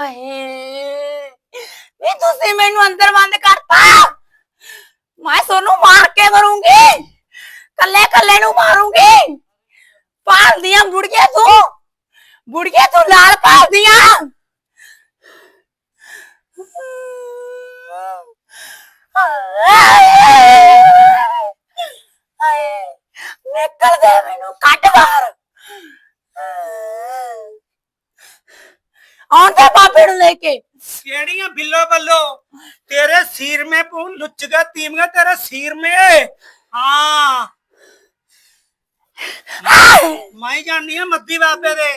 ਹਾਏ। ਵੀ ਤੁਸੀਂ ਮੈਨੂੰ ਅੰਦਰ ਬੰਦ ਕਰਤਾ। ਮੈਂ ਤੁਹਾਨੂੰ ਮਾਰ ਕੇ ਮਰੂੰਗੀ। ਕੱਲੇ ਕੱਲੇ ਨੂੰ ਮਾਰੂੰਗੀ। ਪਾਲਦੀਆਂ ਬੁੜੀਏ ਤੂੰ। ਬੁੜੀਏ ਤੂੰ ਲਾਲ ਪਾਲਦੀਆਂ ਨਿਕਲ ਦੇ ਮੈਨੂੰ, ਕੱਢ ਬਾਹਰ। ਆਉਣ ਦੇ ਬਾਬੇ ਨੂੰ ਲੈ ਕੇ। ਕਿਹੜੀਆਂ ਬਿੱਲੋ ਬੱਲੋ ਤੇਰੇ ਸਿਰ ਮੇ ਪੂ ਲੁੱਚ ਗਿਆ ਤੀਮਗਾ ਤੇਰੇ ਸਿਰ ਮੇ ਹਾਂ। ਮੈਂ ਜਾਣਦੀ ਆ ਮੱਦੀ ਬਾਬੇ ਦੇ।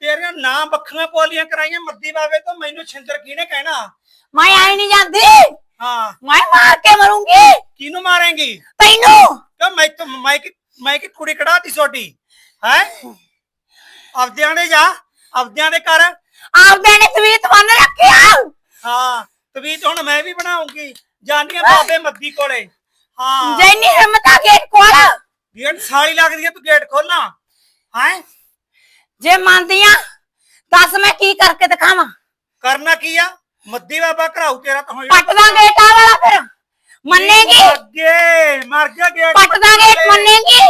ਤੇਰੇ ਨਾਮ ਬੱਖੀਆਂ ਪੋਲੀਆਂ ਕਰਾਈਆਂ ਮੱਦੀ ਬਾਬੇ ਤੋਂ ਮੈਨੂੰ ਛਿੰਦਰ ਕਿਹਨੇ ਕਹਿਣਾ? ਮੈਂ ਆਈ ਨਹੀਂ ਜਾਂਦੀ। ਹਾਂ। ਮੈਂ ਮਾਰ ਕੇ ਮਰੂੰਗੀ। ਕਿਹਨੂੰ ਮਾਰੇਂਗੀ? ਤੈਨੂੰ। ਕਿ ਮੈਂ ਤਾਂ ਮੈਂ ਕਿ ਮੈਂ ਕਿ ਕੁੜੀ ਕਢਾਤੀ ਛੋਟੀ ਹੈ? ਆਪਦਿਆਂ ਦੇ ਜਾ ਆਪਦਿਆਂ ਦੇ ਕਰ ਆਪਦੇ ਨੇ ਤਵੀਤ ਬੰਨ ਰੱਖਿਆ ਹਾਂ ਤਵੀਤ ਹੁਣ ਮੈਂ ਵੀ ਬਣਾਉਂਗੀ। ਜਾਨੀਆਂ ਬਾਬੇ ਮੱਦੀ ਕੋਲੇ। ਹਾਂ। ਜੈਨੀ ਹਿੰਮਤ ਆ ਗੇਟ ਕੋਲ ਗੇਟ ਸਾਲੀ ਲੱਗਦੀ ਹੈ ਤੂੰ ਗੇਟ ਖੋਲਣਾ ਹੈ? ਜੇ ਮੰਨਦੀਆਂ ਦੱਸ ਮੈਂ ਕੀ ਕਰਕੇ ਦਿਖਾਵਾਂ। ਕਰਨਾ ਕੀ ਆ? ਮੱਦੀ ਬਾਬਾ ਘਰਾਉ ਤੇਰਾ ਤਾਂ ਹੋਈ ਪੱਟ ਦਾ ਗੇਟ ਆ ਵਾਲਾ ਫਿਰ। ਮੰਨੇਗੀ? ਅੱਗੇ ਮਰ ਗਿਆ ਗੇਟ। ਪੱਟ ਦਾ ਗੇਟ ਮੰਨੇਗੀ?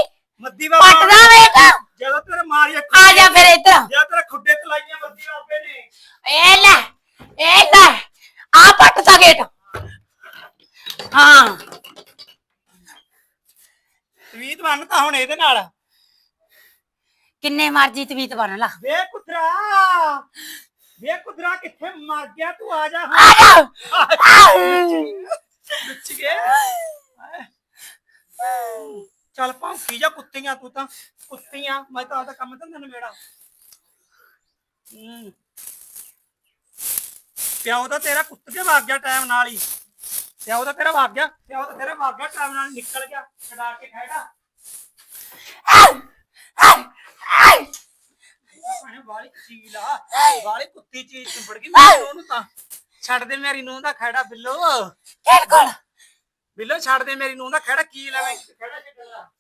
ਮੱਦੀ ਬਾਬਾ ਪੱਟ ਦਾ ਗੇਟ ਜਦੋਂ ਤੇਰੇ ਮਾਰੀ ਆ ਜਾ ਫਿਰ ਇੱਧਰ। ਜਾਂ ਤੇਰੇ ਖੁੱਡੇ ਤੇ ਲਾਈਆਂ ਮੱਦੀ ਬਾਬੇ ਨੇ। ਇਹ ਲੈ ਇਹ ਲੈ ਆ ਪੱਟ ਦਾ ਗੇਟ। ਹਾਂ। ਤਵੀਤ ਬੰਨਤਾ ਹੁਣ ਇਹਦੇ ਨਾਲ। ਕਿੰਨੇ ਮਰਜ਼ੀ ਤਵੀਤ ਬਣ ਲਾ। ਵੇ ਕੁਦਰਾ ਵੇ ਕੁਦਰਾ ਕਿੱਥੇ ਮਰ ਗਿਆ ਤੂੰ? ਆ ਜਾ। ਆ ਜਾ। ਲੁੱਚ ਗਏ ਚੱਲ ਭੌਂਕੀ ਜਾ ਕੁੱਤੀਆਂ ਤੂੰ ਤਾਂ। ਕੁੱਤੀਆਂ ਮੈਂ ਤਾਂ ਆਪਦਾ ਕੰਮ ਧੰਦਾ ਨਵੇੜਾ ਹੂੰ। ਪਿਓ ਤਾਂ ਤੇਰਾ ਕੁੱਤ ਕੇ ਵਗ ਗਿਆ ਟਾਈਮ ਨਾਲ ਹੀ। ਪਿਓ ਤਾਂ ਤੇਰਾ ਵਗ ਗਿਆ। ਪਿਓ ਤਾਂ ਤੇਰਾ ਵਗ ਗਿਆ ਟਾਈਮ ਨਾਲ ਨਿਕਲ ਗਿਆ। ਛਡਾ ਕੇ ਖੈੜਾ ਭਾਣੇ ਵਾਲੀ ਚੀਲਾ ਵਾਲੀ ਕੁੱਤੀ ਚੀਜ਼ ਚੁੰਬੜ ਗਈ ਮੇਰੀ ਨੂੰਹ ਨੂੰ ਤਾਂ। ਛੱਡ ਦੇ ਮੇਰੀ ਨੂੰਹ ਦਾ ਖੈੜਾ ਬਿੱਲੋ। ਬਿੱਲੋ ਛੱਡ ਦੇ ਮੇਰੀ ਨੂੰਹ ਦਾ ਖੈੜਾ ਕੀ ਲਵੇਂ ਖੈੜਾ ਛੱਡਣਾ ਕੀ ਲਵੇਂ ਦੀ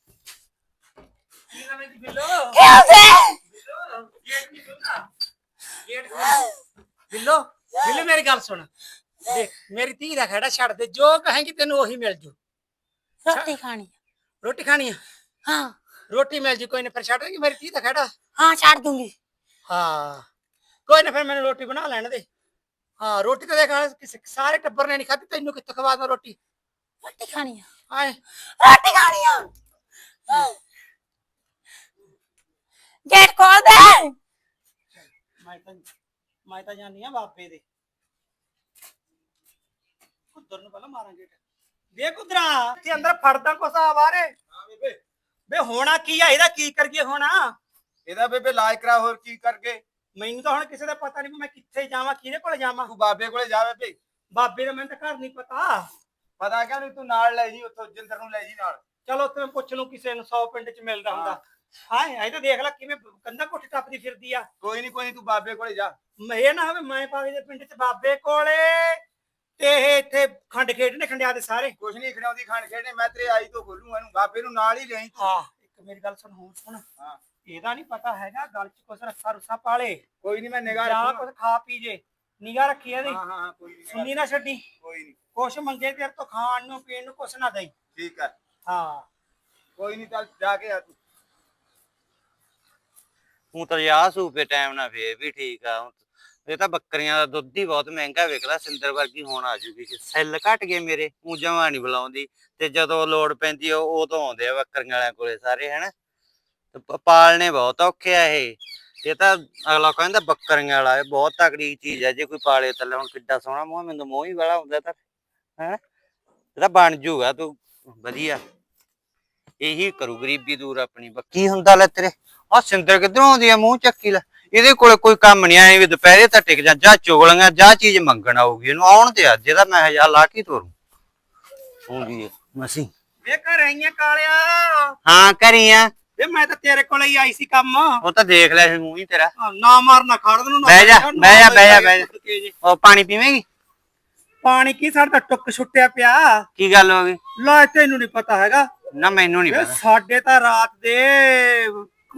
ਬਿੱਲੋ ਬਿੱਲੋ ਮੇਰੀ ਗੱਲ ਸੁਣ। ਦੇਖ ਮੇਰੀ ਧੀ ਦਾ ਖੈੜਾ ਛੱਡ ਦੇ ਜੋ ਕਹੇਂਗੀ ਤੈਨੂੰ ਉਹੀ ਮਿਲ ਜੂ। ਰੋਟੀ ਖਾਣੀ ਰੋਟੀ ਖਾਣੀ ਆ? ਹਾਂ। ਰੋਟੀ ਮਿਲ ਜੂ ਕੋਈ ਨਾ ਫਿਰ ਛੱਡ ਦੇਗੀ ਮੇਰੀ ਧੀ ਦਾ ਖੈੜਾ? ਹਾਂ ਛੱਡ ਦੂੰਗੀ। ਹਾਂ। ਕੋਈ ਨਾ ਫਿਰ ਮੈਨੂੰ ਰੋਟੀ ਬਣਾ ਲੈਣ ਦੇ। ਹਾਂ ਰੋਟੀ ਤਾਂ ਦੇਖ ਕਿਸੇ ਸਾਰੇ ਟੱਬਰ ਨੇ ਨਹੀਂ ਖਾਧੀ ਤੈਨੂੰ ਕਿੱਥੇ ਖਵਾ ਦਾਂ ਰੋਟੀ? ਰੋਟੀ ਖਾਣੀ ਆ। ਰੋਟੀ ਖਾਣੀ ਆ। ਗੇਟ ਖੋਲ ਦੇ ਮੈਂ ਤਾਂ ਮੈਂ ਤਾਂ ਜਾਣੀ ਆ ਬਾਬੇ ਦੇ। ਕੁੱਦਰ ਨੂੰ ਪਹਿਲਾਂ ਮਾਰਾਂਗੇ ਵੇ ਕੁਦਰਾ ਤੇ ਅੰਦਰ ਫੜਦਾ ਕੁਛ ਆ ਬਾਰੇ ਹਾਂ ਬੇਬੇ। ਵੇ ਹੋਣਾ ਕੀ ਆ? ਇਹਦਾ ਕੀ ਕਰੀਏ ਹੋਣਾ? ਇਹਦਾ ਬੇਬੇ ਇਲਾਜ ਕਰਾ ਹੋਰ ਕੀ ਕਰਕੇ ਮੈਨੂੰ ਤਾਂ ਹੁਣ ਕਿਸੇ ਦਾ ਪਤਾ ਨਹੀਂ ਮੈਂ ਕਿੱਥੇ ਜਾਵਾਂ ਕਿਹਦੇ ਕੋਲ ਜਾਵਾਂ। ਤੂੰ ਬਾਬੇ ਕੋਲੇ ਜਾ ਬੇਬੇ। ਬਾਬੇ ਦਾ ਮੈਨੂੰ ਤਾਂ ਘਰ ਨਹੀਂ ਪਤਾ। ਪਤਾ ਕਿਉਂ ਨਹੀਂ ਤੂੰ ਨਾਲ ਲੈ ਜੀ ਉੱਥੋਂ ਜਿੰਦਰ ਨੂੰ ਲੈ ਜੀ ਨਾਲ। ਚਲੋ ਉੱਥੇ ਮੈਂ ਪੁੱਛ ਲੂੰ ਕਿਸੇ ਨੂੰ 100 ਪਿੰਡ ਚ ਮਿਲਦਾ ਹੁੰਦਾ। ਹਾਂ ਇਹ ਤਾਂ ਦੇਖ ਲੈ ਕਿਵੇਂ ਕੰਧਾ ਕੋਠੇ ਟੱਪਦੀ ਫਿਰਦੀ ਆ। ਕੋਈ ਨਹੀਂ ਕੋਈ ਨਹੀਂ ਤੂੰ ਬਾਬੇ ਕੋਲੇ ਜਾ। ਮੈਂ ਇਹ ਨਾ ਹੋਵੇ ਮੈਂ ਪਾਵੇ ਦੇ ਪਿੰਡ ਚ ਬਾਬੇ ਕੋਲੇ ਤੇ ਇਹ ਇੱਥੇ ਖੰਡ ਖੇਡਣੇ ਖੰਡਿਆ ਦੇ ਸਾਰੇ। ਕੁਛ ਨਹੀਂ ਖੜਾਉਂਦੀ ਖਾਣ ਖੇਡਣੇ ਮੈਂ ਤੇਰੇ ਆਈ ਤੋਂ ਖੋਲੂ ਇਹਨੂੰ ਬਾਬੇ ਨੂੰ ਨਾਲ ਹੀ ਲਈ ਤੂੰ। ਹਾਂ ਇੱਕ ਮੇਰੀ ਗੱਲ ਸੁਣ ਹੋਰ ਸੁਣ। ਹਾਂ। ਇਹਦਾ ਨਹੀਂ ਪਤਾ ਹੈਗਾ ਗੱਲ ਚ ਕੁਛ ਰੱਸਾ ਰੁੱਸਾ ਪਾਲੇ ਕੋਈ ਨਹੀਂ ਮੈਂ ਨਿਗਾਹ ਜਾਂ ਰੱਖੂੰਗਾ। ਕੁਛ ਖਾ ਪੀ ਜੇ ਨਿਗਾਹ ਰੱਖੀ ਇਹਦੀ। ਹਾਂ ਹਾਂ ਹਾਂ, ਕੋਈ ਨਹੀਂ ਸੁਣੀ ਨਾ ਛੱਡੀ। ਕੋਈ ਨਹੀਂ ਕੁਛ ਮੰਗੇ ਤੇਰੇ ਤੋਂ ਖਾਣ ਨੂੰ ਪੀਣ ਨੂੰ ਕੁਛ ਨਾ ਦੇਈ। ਠੀਕ ਹੈ ਹਾਂ। ਕੋਈ ਨਹੀਂ ਚੱਲ ਜਾ ਕੇ ਆ ਤੂੰ। ਹੁਣ ਤਾਂ ਯਾ ਸੂਪੇ ਟਾਈਮ ਨਾਲ ਫੇਰ ਵੀ ਠੀਕ ਆ ਇਹ ਤਾਂ ਬੱਕਰੀਆਂ ਦਾ ਦੁੱਧ ਹੀ ਬਹੁਤ ਮਹਿੰਗਾ ਵਿਕਦਾ, ਸਿੰਦਰ ਵਰਗੀ ਹੁਣ ਆ ਜੂਗੀ ਸੈੱਲ ਘਟ ਗਏ ਮੇਰੇ ਉਹ ਜਮਾਂ ਨਹੀਂ ਬੁਲਾਉਂਦੀ ਤੇ ਜਦੋਂ ਲੋੜ ਪੈਂਦੀ ਉਹ ਤੋਂ ਆਉਂਦੇ ਆ ਬੱਕਰੀਆਂ ਵਾਲਿਆਂ ਕੋਲੇ ਸਾਰੇ, ਹਨਾ? ਪਾਲਣੇ ਬਹੁਤ ਔਖੇ ਆ ਇਹ ਇਹ ਤਾਂ ਅਗਲਾ ਕਹਿੰਦਾ ਬੱਕਰੀਆਂ ਵਾਲਾ, ਇਹ ਬਹੁਤ ਤਕੜੀ ਚੀਜ਼ ਆ, ਜੇ ਕੋਈ ਪਾਲੇ ਥੱਲੇ ਹੁਣ ਕਿੱਡਾ ਸੋਹਣਾ ਮੂੰਹ ਮੈਨੂੰ ਮੋਹ ਹੀ ਵਾਲਾ ਹੁੰਦਾ ਤਾਂ, ਹੈ? ਇਹ ਤਾਂ ਬਣ ਜੂਗਾ ਤੂੰ, ਵਧੀਆ। ਇਹੀ ਕਰੂ ਗਰੀਬੀ ਦੂਰ ਆਪਣੀ, ਬੱਕੀ ਹੁੰਦਾ ਲੈ ਤੇਰੇ। ਆ ਸਿੰਦਰ ਕਿੱਧਰੋਂ ਆਉਂਦੀ ਆ? ਮੂੰਹ ਚੱਕੀ ਲੈ। ਇਹਦੇ ਕੋਲੇ ਕੋਈ ਕੰਮ ਨਹੀਂ ਆਏ ਵੀ ਦੁਪਹਿਰੇ ਤਾਂ ਟਿਕ ਜਾ ਜਾ ਚੁਗਲੀਆਂ ਜਾ ਚੀਜ਼ ਮੰਗਣ ਆਊਗੀ। ਇਹਨੂੰ ਆਉਣ ਤੇ ਅੱਜ ਇਹਦਾ ਮੈਂ ਹਜਾ ਲਾ ਕੇ ਤੋਰੂ। ਆਉਂਦੀ ਹੈ ਮਸੀ। ਵੇ ਘਰ ਆਈਆਂ ਕਾਲਿਆ। ਹਾਂ ਕਰੀਆਂ ਵੇ ਮੈਂ ਤਾਂ ਤੇਰੇ ਕੋਲੇ ਹੀ ਆਈ ਸੀ ਕੰਮ। ਉਹ ਤਾਂ ਦੇਖ ਲਿਆ ਸੀ ਮੂੰਹ ਹੀ ਤੇਰਾ। ਨਾ ਮਾਰਨਾ ਖੜ ਨੂੰ ਨਾ ਬਹਿ ਜਾ, ਬਹਿ ਜਾ, ਬਹਿ ਜਾ, ਬਹਿ ਜਾ। ਉਹ ਪਾਣੀ ਪੀਵੇਂਗੀ? ਪਾਣੀ ਕੀ ਸਾਡਾ ਟੁੱਕ ਛੁੱਟਿਆ ਪਿਆ। ਕੀ ਗੱਲ ਹੋ ਗਈ? ਲੈ ਤੈਨੂੰ ਨਹੀਂ ਪਤਾ ਹੈਗਾ। ਨਾ ਮੈਨੂੰ ਨਹੀਂ ਪਤਾ। ਸਾਡੇ ਤਾਂ ਰਾਤ ਦੇ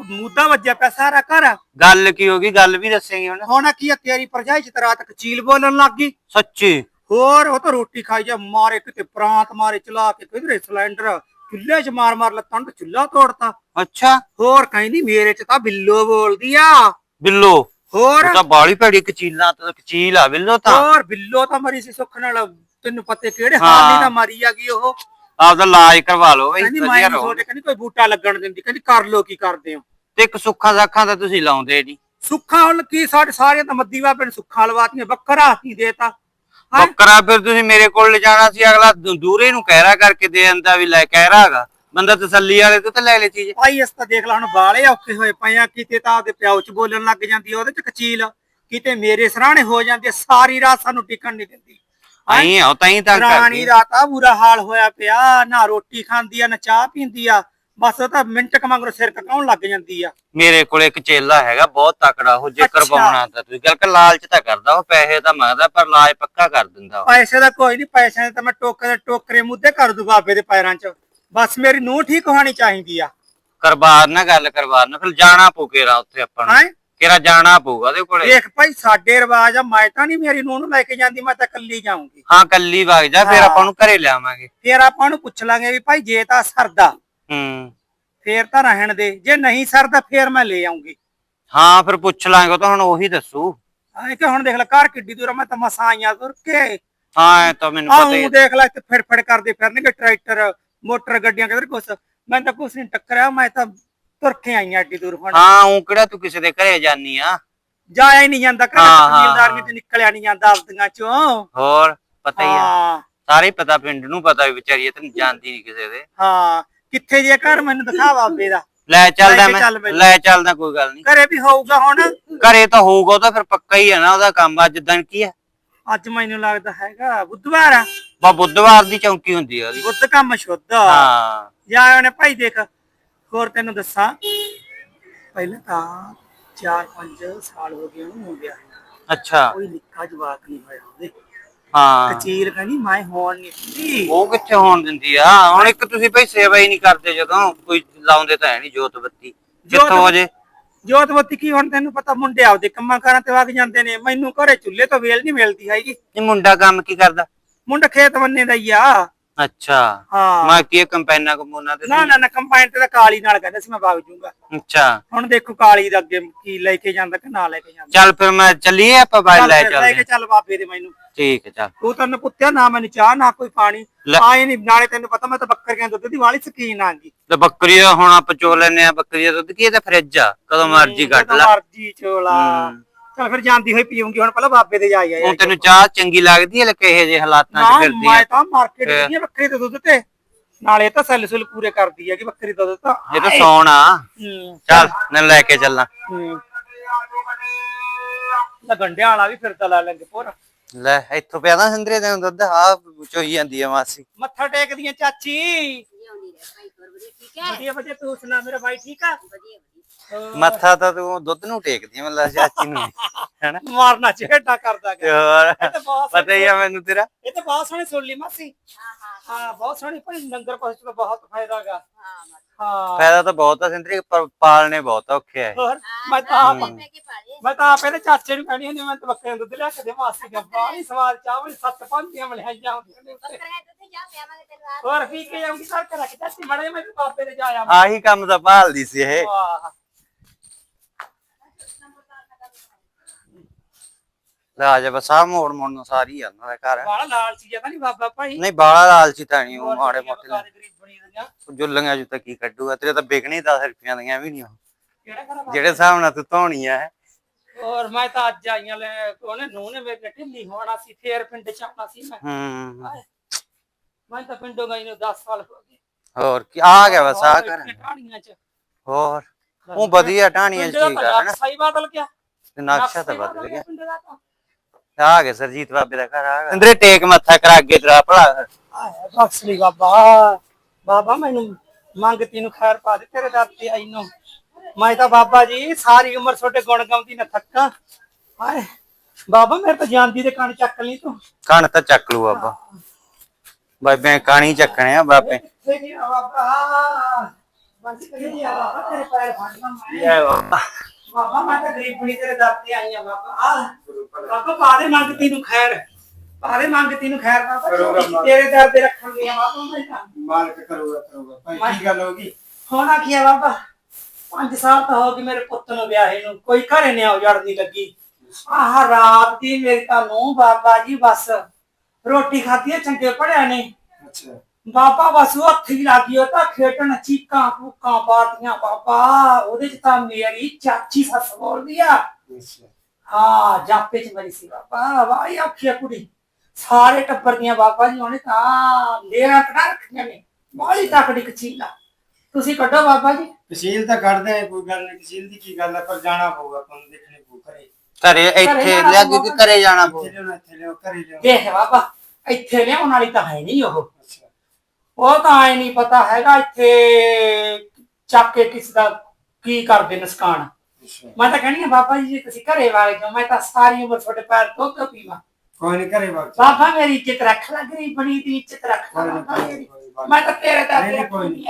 ਮੁੱਦਾ ਵੱਜਿਆ ਪਿਆ ਸਾਰਾ ਘਰ। ਗੱਲ ਕੀ ਹੋ ਗਈ? ਗੱਲ ਵੀ ਦੱਸੇਂਗੀ ਹੁਣ। ਹੁਣ ਕੀ ਆ ਤੇਰੀ ਪਰਜਾਈ ਚ ਰਾਤ ਤੱਕ ਚੀਲ ਬੋਲਣ ਲੱਗ ਗਈ। ਸੱਚੀ? ਹੋਰ ਉਹ ਤਾਂ ਰੋਟੀ ਖਾਈ ਜਾ ਮਾਰੇ ਕਿਤੇ ਪ੍ਰਾਂਤ ਮਾਰੇ ਚਲਾ ਕੇ ਕਿਧਰੇ ਸਿਲੰਡਰ ਚੁੱਲ੍ਹੇ 'ਚ ਮਾਰ ਮਾਰ ਲੱਤਾਂ ਨੂੰ ਚੁੱਲ੍ਹਾ ਤੋੜਤਾ। ਅੱਛਾ। ਹੋਰ ਕਹਿੰਦੀ ਮੇਰੇ 'ਚ ਤਾਂ ਬਿੱਲੋ ਬੋਲਦੀ ਆ। ਬਿੱਲੋ? ਹੋਰ? ਉਹ ਤਾਂ ਬਾਲੀ ਭੈੜੀ ਕਚੀਲਾਂ ਤਾਂ ਕਚੀਲ ਆ ਬਿੱਲੋ ਤਾਂ। ਹੋਰ ਬਿੱਲੋ ਤਾਂ ਮਰੀ ਸੀ ਸੁੱਖ ਨਾਲ ਤੈਨੂੰ ਪਤੇ ਕਿਹੜੇ। ਹਾਲ ਨਹੀਂ ਤਾਂ ਮਰੀ ਆ ਗਈ ਉਹ। ਆਪਦਾ ਇਲਾਜ ਕਰਵਾ ਲਓ ਬਈ ਕਹਿੰਦੀ ਵਧੀਆ ਮੈਂ ਰਹੋ। ਛੋਟੇ ਕਹਿੰਦੀ ਕੋਈ ਬੂਟਾ ਲੱਗਣ ਦਿੰਦੀ ਕਹਿੰਦੀ ਕਰ ਲੋ ਕੀ ਕਰਦੇ ਹੋ। ਤੇ ਇੱਕ ਸੁੱਖਾਂ ਸਾਖਾਂ ਤਾਂ ਤੁਸੀਂ ਲਾਉਂਦੇ ਨਹੀਂ। ਸੁੱਖਾਂ ਹੁਣ ਕੀ ਸਾਡੇ ਸਾਰਿਆਂ ਤਾਂ ਮੱਦੀ ਬਾਬੇ ਨੇ ਸੁੱਖਾਂ ਲਵਾਤੀਆਂ ਬੱਕਰਾ ਕੀ ਦੇਤਾ। ਹੈਂ? ਬੱਕਰਾ ਫਿਰ ਤੁਸੀਂ ਮੇਰੇ ਕੋਲ ਲਿਜਾਣਾ ਸੀ ਅਗਲਾ ਦੂ- ਦੂਰੇ ਨੂੰ ਕਹਿਰਾ ਕਰਕੇ ਦੇ ਦਿੰਦਾ ਵੀ ਲੈ ਕਹਿਰਾ ਹੈਗਾ। ਬੰਦਾ ਤਸੱਲੀ ਵਾਲੇ ਤੋਂ ਤਾਂ ਲੈ ਲੈ ਚੀਜ਼। ਭਾਈ ਇਸ ਤਾਂ ਦੇਖ ਲਾ ਹੁਣ ਬਾਲੇ ਔਖੇ ਹੋਏ ਪਏ ਆ ਕਿਤੇ ਤਾਂ ਆਪਦੇ ਪਿਓ ਚ ਬੋਲਣ ਲੱਗ ਜਾਂਦੀ ਆ ਉਹਦੇ ਚ ਕਚੀਲ। ਕਿਤੇ ਮੇਰੇ ਸਰਾਣੇ ਹੋ ਜਾਂਦੇ ਸਾਰੀ ਰਾਤ ਸਾਨੂੰ ਟਿਕਣ ਨਹੀਂ ਦਿੰਦੀ? ਆਈ ਆ ਤਾਂ ਹੀ ਤਾਂ ਰਾਣੀ ਦਾ ਤਾਂ ਬੁਰਾ ਹਾਲ ਹੋਇਆ ਪਿਆ ਨਾ ਰੋਟੀ ਖਾਂਦੀ ਆ ਨਾ ਚਾਹ ਪੀਂਦੀ ਆ ਬਸ ਉਹ ਤਾਂ ਮਿੰਟ ਕ ਮਗਰੋਂ ਸਿਰ ਕਕਾਉਣ ਲੱਗ ਜਾਂਦੀ ਆ। ਮੇਰੇ ਕੋਲ ਇੱਕ ਚੇਲਾ ਹੈਗਾ ਬਹੁਤ ਤਕੜਾ ਉਹ ਜੇ। ਕਰਵਾਉਣਾ ਤਾਂ ਤੁਸੀਂ ਗੱਲ ਕਿ ਲਾਲਚ ਤਾਂ ਕਰਦਾ ਉਹ ਪੈਸੇ ਤਾਂ ਮੰਗਦਾ ਪਰ ਲਾਜ ਪੱਕਾ ਕਰ ਦਿੰਦਾ ਉਹ। ਪੈਸੇ ਦਾ ਕੋਈ ਨਹੀਂ ਪੈਸਿਆਂ ਦੇ ਤਾਂ ਮੈਂ ਟੋਕਰੇ ਟੋਕਰੇ ਮੁੱਦੇ ਕਰ ਦੂ ਬਾਬੇ ਦੇ ਪੈਰਾਂ 'ਚ। ਬਸ ਮੇਰੀ ਨੂੰਹ ਠੀਕ ਹੋਣੀ ਚਾਹੀਦੀ ਆ। ਕਰਵਾਰ ਨਾ ਗੱਲ ਕਰਵਾਰ ਨਾ ਫਿਰ ਜਾਣਾ ਪਊ ਕੇਰਾ ਉੱਥੇ ਆਪਾਂ ਨੂੰ। ਕੇਰਾ ਜਾਣਾ ਪਊਗਾ ਉਹਦੇ ਕੋਲੇ? ਦੇਖ ਭਾਈ ਸਾਡੇ ਰਿਵਾਜ ਆ ਮੈਂ ਤਾਂ ਨਹੀਂ ਮੇਰੀ ਨੂੰਹ ਨੂੰ ਲੈ ਕੇ ਜਾਂਦੀ ਮੈਂ ਤਾਂ ਇਕੱਲੀ ਜਾਊਂਗੀ। ਹਾਂ ਕੱਲੀ ਵਗ ਜਾ ਫਿਰ। ਆਪਾਂ ਨੂੰ ਘਰੇ ਲਿਆਵਾਂਗੇ। ਫੇਰ ਆਪਾਂ ਨੂੰ ਪੁੱਛ ਲਾਂਗੇ ਵੀ ਭਾਈ ਜੇ ਤਾਂ ਸਰਦਾ ਹੂੰ। ਫੇਰ ਤਾਂ ਰਹਿਣ ਦੇ। ਜੇ ਨਹੀਂ ਸਰਦਾ ਫੇਰ ਮੈਂ ਲੈ ਆਉਂਗੀ ਹਾਂ ਫਿਰ ਪੁੱਛ ਲਾਂਗੇ ਉਹ ਤਾਂ ਹੁਣ ਉਹੀ ਦੱਸੂ। ਐ ਕਿ ਹੁਣ ਦੇਖ ਲੈ ਘਰ ਕਿੱਡੀ ਦੂਰ ਆ, ਮੈਂ ਤਾਂ ਮਸਾਂ ਆਈਆਂ ਤੁਰ ਕੇ ਹਾਂ ਇਹ ਤਾਂ ਮੈਨੂੰ ਪਤਾ ਹੀ ਆਉਂ ਦੇਖ ਲੈ ਤੇ ਫੜ ਫੜ ਕਰਦੇ ਫਿਰਨਗੇ ਟਰੈਕਟਰ ਮੋਟਰ ਗੱਡੀਆਂ ਕਿਧਰ ਕੁਛ। ਮੈਂ ਤਾਂ ਕੁਛ ਨਹੀਂ ਟੱਕਰਿਆ ਮੈਂ ਤਾਂ ਤੁਰ ਕੇ ਆਈਆਂ ਏਡੀ ਦੂਰ ਹੁਣ। ਹਾਂ ਉਹ ਕਿਹੜਾ ਤੂੰ ਕਿਸੇ ਦੇ ਘਰੇ ਜਾਨੀ ਆ? ਜਾਇਆ ਹੀ ਨਹੀਂ ਜਾਂਦਾ ਘਰ ਹਾਂ, ਹਾਂ, ਚ ਨਿਕਲਿਆ ਨਹੀਂ ਜਾਂਦਾ ਆਪਦੀਆਂ ਚੋਂ। ਹੋਰ ਪਤਾ ਹੀ ਆ। ਹਾਂ। ਸਾਰੇ ਪਤਾ ਪਿੰਡ ਨੂੰ ਪਤਾ ਵੀ ਵਿਚਾਰੀ ਇਹ ਤਾਂ ਜਾਂਦੀ ਨਹੀਂ ਕਿਸੇ ਦੇ। ਹਾਂ ਕਿੱਥੇ ਜੇ ਘਰ ਮੈਨੂੰ ਦਿਖਾ ਬਾਬੇ ਦਾ। ਲੈ ਚੱਲਦਾ ਲੈ ਕੇ ਚੱਲ ਮੈਂ ਮੈਨੂੰ। ਲੈ ਚੱਲਦਾ ਕੋਈ ਗੱਲ ਨਹੀਂ ਘਰੇ ਵੀ ਹੋਊਗਾ ਹੁਣ। ਘਰੇ ਤਾਂ ਹੋਊਗਾ ਉਹ ਤਾਂ ਫਿਰ ਪੱਕਾ ਹੀ ਹੈ ਨਾ ਉਹਦਾ ਕੰਮ। ਅੱਜ ਦਿਨ ਕੀ ਹੈ ਅੱਜ ਮੈਨੂੰ ਲੱਗਦਾ ਹੈਗਾ ਬੁੱਧਵਾਰ ਆ। ਬਾ ਬੁੱਧਵਾਰ ਦੀ ਚੌਂਕੀ ਹੁੰਦੀ ਆ ਉਹਦੀ। ਬੁੱਧ ਕੰਮ ਸ਼ੁੱਧ ਹਾਂ। ਜਾ ਉਹਨੇ ਭਾਈ ਦੇਖ ਹੋਰ ਤੈਨੂੰ ਦੱਸਾਂ। ਪਹਿਲਾਂ ਤਾਂ 4-5 ਸਾਲ ਹੋ ਗਏ ਉਹਨੂੰ ਹੋ ਗਿਆ ਅੱਛਾ। ਕੋਈ ਨਿੱਕਾ ਜਵਾਕ ਨਹੀਂ ਹੋਇਆ ਉਹਦੇ। ਹਾਂ। ਕਚੀਰ ਕਹਿੰਦੀ ਮੈਂ ਹੋਣ ਨਹੀਂ ਦਿੰਦੀ ਉਹ ਕਿੱਥੇ ਹੋਣ ਦਿੰਦੀ ਆ? ਹੁਣ ਇੱਕ ਤੁਸੀਂ ਭਾਈ ਸੇਵਾ ਹੀ ਨਹੀਂ ਕਰਦੇ ਜਦੋਂ। ਕੋਈ ਲਾਉਂਦੇ ਤਾਂ ਹੈ ਨਹੀਂ ਜੋਤ ਬੱਤੀ। ਜੋਤ ਕਿੱਥੋਂ ਵਜੇ ਜੋਤਵਤੀ ਕੀ ਹੁਣ ਤੈਨੂੰ ਪਤਾ ਮੁੰਡੇ ਆਪਦੇ ਕੰਮਾਂ ਕਾਰਾਂ ਤੇ ਵਗ ਜਾਂਦੇ ਨੇ। ਮੈਨੂੰ ਘਰੇ ਚੁੱਲ੍ਹੇ ਤੋਂ ਵੇਲ ਨਹੀਂ ਮਿਲਦੀ ਹੈਗੀ। ਇਹ ਮੁੰਡਾ ਕੰਮ ਕੀ ਕਰਦਾ? ਮੁੰਡਾ ਖੇਤ ਬੰਨੇ ਦਾ ਹੀ ਆ। ਅੱਛਾ। ਹਾਂ। ਮੈਂ ਕੀ ਕੰਪੈਨਾ ਕਮੂਨਾ ਤੇ ਨਾ ਨਾ ਨਾ ਕੰਬਾਈਨ ਤੇ ਤਾਂ ਕਾਲੀ ਨਾਲ ਕਹਿੰਦਾ ਸੀ ਮੈਂ ਵਗ ਜੂੰਗਾ। ਅੱਛਾ। ਹੁਣ ਦੇਖੋ ਕਾਲੀ ਦਾ ਅੱਗੇ ਕੀ ਲੈ ਕੇ ਜਾਂਦਾ ਕਿ ਨਾ ਲੈ ਕੇ ਜਾਂਦਾ। ਚੱਲ ਫਿਰ ਮੈਂ ਚੱਲੀਏ ਆਪਾਂ ਬਾਈ ਚੱਲ ਲੈ ਫਿਰ ਲੈ ਚੱਲਦੇ ਕੇ ਚੱਲ ਬਾਬੇ ਦੇ ਮੈਨੂੰ। ਠੀਕ ਹੈ ਚੱਲ। ਤੂੰ ਤਾਂ ਪੁੱਤਿਆ ਨਾ ਮੈਨੂੰ ਚਾਹ ਨਾ ਕੋਈ ਪਾਣੀ। ਲੈ। ਆਏ ਨਹੀਂ ਨਾਲੇ ਤੈਨੂੰ ਪਤਾ ਮੈਂ ਤਾਂ ਬੱਕਰੀਆਂ ਦੁੱਧ ਦੀ ਵਾਲੀ ਸਕੀਨ ਆਂਗੀ ਤੇ ਬੱਕਰੀ ਦਾ ਹੁਣ ਆਪਾਂ ਚੋ ਲੈਨੇ ਆ ਬੱਕਰੀ ਦਾ ਦੁੱਧ ਕੀ ਇਹ ਤਾਂ ਫਰਿੱਜ ਆ। ਕਦੋਂ ਮਰਜ਼ੀ ਕੱਢ ਲਾ। ਮਰਜ਼ੀ ਚੋਲਾ ਹੂੰ। ਚੱਲ ਫਿਰ ਜਾਂਦੀ ਹੋਈ ਪੀਉਂਗੀ ਹੁਣ ਪਹਿਲਾਂ ਬਾਬੇ ਦੇ ਜਾ ਆਈ ਹੁਣ ਤੈਨੂੰ ਚਾਹ ਚੰਗੀ ਲੱਗਦੀ ਹੈ ਲੈ ਕਿਹੇ ਜੇ ਹਾਲਾਤਾਂ 'ਚ ਫਿਰਦੀ ਮੈਂ ਆ ਤਾਂ ਮਾਰਕੀਟ ਗਈ ਆ ਬੱਕਰੀ ਦੇ ਦੁੱਧ ਤੇ। ਨਾਲੇ ਤਾਂ ਸੈੱਲ ਸੁੱਲ ਪੂਰੇ ਕਰਦੀ ਹੈ ਕਿ ਬੱਕਰੀ ਦਾ ਦੁੱਧ ਤਾਂ। ਇਹ ਤਾਂ ਸੌਣ ਆ। ਹੂੰ। ਚੱਲ ਮੈਂ ਲੈ ਕੇ ਚੱਲਾਂ। ਹੂੰ। ਤਾਂ ਗੰਡਿਆਂ ਵਾਲਾ ਵੀ ਫਿਰਦਾ ਲੈ ਲੈਂਦੇ ਪੂਰਾ ਲੈ ਇੱਥੋਂ ਪਿਆ ਨਾ ਸਿੰਦਰੇ ਦੇ ਦੁੱਧ ਆ ਚੋਈ ਜਾਂਦੀ ਆ ਮਾਸੀ। ਮੱਥਾ ਟੇਕਦੀਆਂ ਚਾਚੀ। ਵਧੀਆ ਠੀਕ ਹੈ? ਵਧੀਆ ਵਧੀਆ ਤੂੰ ਸੁਣਾ ਮੇਰਾ ਭਾਈ ਠੀਕ ਆ? ਵਧੀਆ। ਮੱਥਾ ਤਾਂ ਤੂੰ ਦੁੱਧ ਨੂੰ ਟੇਕਦੀ ਆ ਮਤਲਬ ਚਾਚੀ ਨੂੰ ਹੈਨਾ? ਮਾਰਨਾ ਚੇਡਾ ਕਰਦਾ ਤੇ ਗਿਆ। ਹੋਰ ਇਹ ਤਾਂ ਬਹੁਤ ਪਤਾ ਹੀ ਆ ਮੈਨੂੰ ਤੇਰਾ। ਇਹ ਤਾਂ ਬਹੁਤ ਸੋਹਣੀ ਸੁਣ ਲਈ ਮਾਸੀ। ਹਾਂ ਹਾਂ ਹਾਂ। ਬਹੁਤ ਸੋਹਣੀ ਭਾਈ ਲੰਗਰ ਪਾਸ ਤੋਂ ਬਹੁਤ ਫਾਇਦਾ ਗਾ। ਹਾਂ ਮਤ ਹਾਂ। ਫਾਇਦਾ ਤਾਂ ਬਹੁਤ ਆ ਸਿੰਦਰੇ ਪਰ ਪਾਲਣੇ ਬਹੁਤ ਔਖੇ ਆ ਇਹ। ਹੋਰ ਮੈਂ ਤਾਂ ਆਪ ਮੈਂ ਕੇ ਪਾ ਲਿਆ ਮੈਂ ਤਾਂ ਆਪੇ ਤੇ ਚਾਚੇ ਨੂੰ ਕਹਿਣੀ ਹੁੰਦੀ ਮੈਂ ਤਾਂ ਬੱਕਰੇ ਦੁੱਧ ਲਿਆ ਕੇ ਦੇ ਮਾਸੀ ਦਾ ਬਾਹਲੀ ਸਵਾਦ ਚਾਹ ਵਾਲੀ ਸੱਤ ਪੰਜੀਆਂ ਮਲਾਈਆਂ ਹੁੰਦੀਆਂ ਨੇ ਉੱਤੇ। ਬੱਕਰੀਆਂ ਤੇ ਜਾ ਪਿਆਵਾਂਗੇ ਤੈਨੂੰ ਰਾਤ ਹੋਰ ਪੀ ਕੇ ਆਉਂਗੀ ਘਰ ਕੇ ਚਾਚੀ ਮੜੇ ਮੈਂ ਬਾਪੇ ਦੇ ਜਾਇਆ ਆਹੀ ਕੰਮ ਤਾਂ ਭਾਲਦੀ ਸੀ ਇਹ। ਵਾਹ। ਲੈ ਆ ਜਾ ਬਸ ਆ ਮੋੜ ਮੋੜ ਨੂੰ ਸਾਰੀ ਆ ਉਹਨਾਂ ਦਾ ਘਰ। ਬਾਲਾ ਲਾਲਚੀ ਜਿਹਾ ਤਾਂ ਨਹੀਂ ਬਾਬਾ ਭਾਈ। ਨਹੀਂ ਬਾਲਾ ਲਾਲਚੀ ਤਾਂ ਨਹੀਂ ਉਹ ਮਾੜੇ ਮੋਟੇ ਦੀਆਂ ਜੁੱਲੀਆਂ ਜੁ ਤਾਂ ਕੀ ਕੱਢੂਗਾ ਤੇਰੇ ਤਾਂ ਵਿਕਣੀ 10 ਰੁਪਈਆਂ ਦੀਆਂ ਵੀ ਨਹੀਂ ਉਹ। ਜਿਹੜੇ ਹਿਸਾਬ ਨਾਲ ਤੂੰ ਧੋਣੀ ਆ। ਹੋਰ ਮੈਂ ਤਾਂ ਅੱਜ ਆਈਆਂ ਲੈ ਉਹਨੇ ਨੂੰ ਨੇ ਮੇਰੇ ਢਿੱਲੀ ਹੋਣਾ ਸੀ ਫੇਰ ਪਿੰਡ ਚ ਆਉਣਾ ਸੀ ਮੈਂ। ਹੂੰ ਮੈਂ ਤਾਂ ਪਿੰਡੋਂ ਗਈ ਨੂੰ 10 ਸਾਲ ਹੋ ਗਏ। ਹੋਰ ਕੀ ਆ ਗਿਆ ਬਸ ਆ ਕਰ ਚ? ਹੋਰ ਉਹ ਵਧੀਆ ਢਾਣੀਆਂ ਦਾ ਠੀਕ ਆ ਹਨਾ ਸਹੀ ਬਦਲ ਗਿਆ। ਨਕਸ਼ਾ ਤਾਂ ਬਦਲ ਗਿਆ ਆ ਗਿਆ ਸਰਜੀਤ ਬਾਬੇ ਦਾ ਘਰ ਆ ਗਿਆ। ਅੰਦਰੇ ਟੇਕ ਮੱਥਾ ਕਰਾ ਅੱਗੇ ਤੇਰਾ ਭਲਾ। ਆਏ ਬਖਸ਼ ਲਈ ਬਾਬਾ। ਬਾਬਾ ਮੈਨੂੰ ਮੰਗਤੀ ਨੂੰ ਖੈਰ ਪਾ ਦੇ ਤੇਰੇ ਦਰ ਤੇ ਆਈ ਨੂੰ। ਮੈਂ ਤਾਂ ਬਾਬਾ ਜੀ ਸਾਰੀ ਉਮਰ ਤੁਹਾਡੇ ਗੁਣ ਗਾਉਂਦੀ ਨਾ ਥੱਕਾਂ। ਹਾਏ ਬਾਬਾ ਮੇਰੇ ਤਾਂ ਜਾਂਦੀ ਦੇ ਕੰਨ ਚੱਕ ਲਈ ਤੂੰ। ਕਣ ਤਾਂ ਚੱਕ ਲੂ ਬਾਬਾ। ਬਾਬੇ ਕਾਣੀ ਚੱਕਣੇ ਆ ਬਾਬੇ। ਕਿੱਥੇ ਗਿਆ ਬਾਬਾ। ਪੰਜ ਕਰੀ ਆ ਬਾਬਾ ਤੇਰੇ ਪੈਰ ਫੜਨਾ ਮੈਂ। ਜੈ ਬਾਬਾ। ਬਾਬਾ ਮੈਂ ਤਾਂ ਗਰੀਬਣੀ ਤੇਰੇ ਦਰ ਤੇ ਆਈ ਆ ਬਾਬਾ। ਆ ਬਾਬਾ ਪਾਦੇ ਮੰਗਤੀ ਨੂੰ ਖੈਰ। ਪਾਦੇ ਮੰਗਤੀ ਨੂੰ ਖੈਰ ਬਾਬਾ। ਤੇਰੇ ਦਰ ਤੇ ਰੱਖਣ ਗਿਆ ਬਾਬਾ ਮੈਂ ਤਾਂ। ਮਾਲਕ ਕਰੂਗਾ ਕਰੂਗਾ। ਭਾਈ ਕੀ ਗੱਲ ਹੋ ਗਈ? ਹੋਣਾ ਕੀ ਆ ਬਾਬਾ? ਪੰਜ ਸਾਲ ਤਾਂ ਹੋ ਗਏ ਮੇਰੇ ਪੁੱਤ ਨੂੰ ਵਿਆਹੇ ਨੂੰ। ਕੋਈ ਘਰੇ ਨਹੀਂ ਆਉ ਜੜਦੀ ਲੱਗੀ। ਆਹ ਰਾਤ ਦੀ ਮੇਰੀ ਤਾਂ ਨੂੰ ਬਾਬਾ ਜੀ ਬਸ। ਰੋਟੀ ਖਾਧੀ ਚੰਗੇ ਪੜਿਆ ਨੇ। ਅੱਛਾ। ਬਾਬਾ ਬਸ ਉਹ ਹੱਥ ਹੀ ਲੱਗੀ ਉਹ ਤਾਂ ਖੇਡਣ ਚੀਕਾਂ ਫੂਕਾਂ ਪਾਤੀਆਂ ਬਾਬਾ ਉਹਦੇ ਚ ਤਾਂ ਮੇਰੀ ਚਾਚੀ ਸੱਸ ਬੋਲਦੀ ਆ। ਹਾਂ ਜਾਪੇ ਚ ਮਰੀ ਸੀ ਬਾਬਾ ਵਾਈ ਆਖਿਆ ਕੁੜੀ। ਸਾਰੇ ਟੱਬਰ ਦੀਆਂ ਬਾਬਾ ਜੀ ਉਹਨੇ ਤਾਂ ਲੇਰਾ ਕਢਾ ਰੱਖੀਆਂ ਨੇ ਬਾਲੀ ਤਕੜੀ ਕਚੀਲਾ ਤੁਸੀਂ ਕੱਢੋ ਬਾਬਾ ਜੀ। ਤਹਿਸੀਲ ਤਾਂ ਕੱਢਦੇ ਆ ਕੋਈ ਗੱਲ ਨਹੀਂ ਤਹਿਸੀਲ ਦੀ ਕੀ ਗੱਲ ਹੈ ਪਰ ਜਾਣਾ ਪਊਗਾ ਤੁਹਾਨੂੰ ਦੇਖਣੇ ਪਊ ਘਰੇ। ਘਰੇ ਇੱਥੇ ਲਿਆ ਕਿ ਘਰੇ ਜਾਣਾ ਪਊ। ਇੱਥੇ ਲਿਆਉਣਾ ਇੱਥੇ ਘਰੇ ਲਿਆਓ। ਦੇਖ ਬਾਬਾ ਇੱਥੇ ਲਿਆਉਣ ਵਾਲੀ ਤਾਂ ਹੈ ਨਹੀਂ ਉਹ। ਉਹ ਤਾਂ ਐ ਨਹੀਂ ਪਤਾ ਹੈਗਾ ਇੱਥੇ ਚੱਕ ਕੇ ਕਿਸ ਦਾ ਕੀ ਕਰਦੇ ਨਸਕਾਨ ਮੈਂ ਤਾਂ ਕਹਿਣੀ ਆ ਬਾਬਾ ਜੀ ਜੇ ਤੁਸੀਂ ਘਰੇ ਵਾਲੇ ਜੋ ਮੈਂ ਤਾਂ ਸਾਰੀ ਉਮਰ ਤੁਹਾਡੇ ਪੈਰ ਤੋਂ ਤੋਂ ਪੀਵਾਂ। ਕੋਈ ਨਹੀਂ ਘਰੇ ਵਗ ਬਾਬਾ ਮੇਰੀ ਇੱਜ਼ਤ ਰੱਖ ਲੈ ਗਰੀਬ ਬਣੀ ਦੀ ਇੱਜ਼ਤ ਰੱਖ ਲੈ ਮੈਂ ਤਾਂ ਤੇਰੇ ਨਹੀਂ ਬਾਬਾ। ਕੋਈ ਨਹੀਂ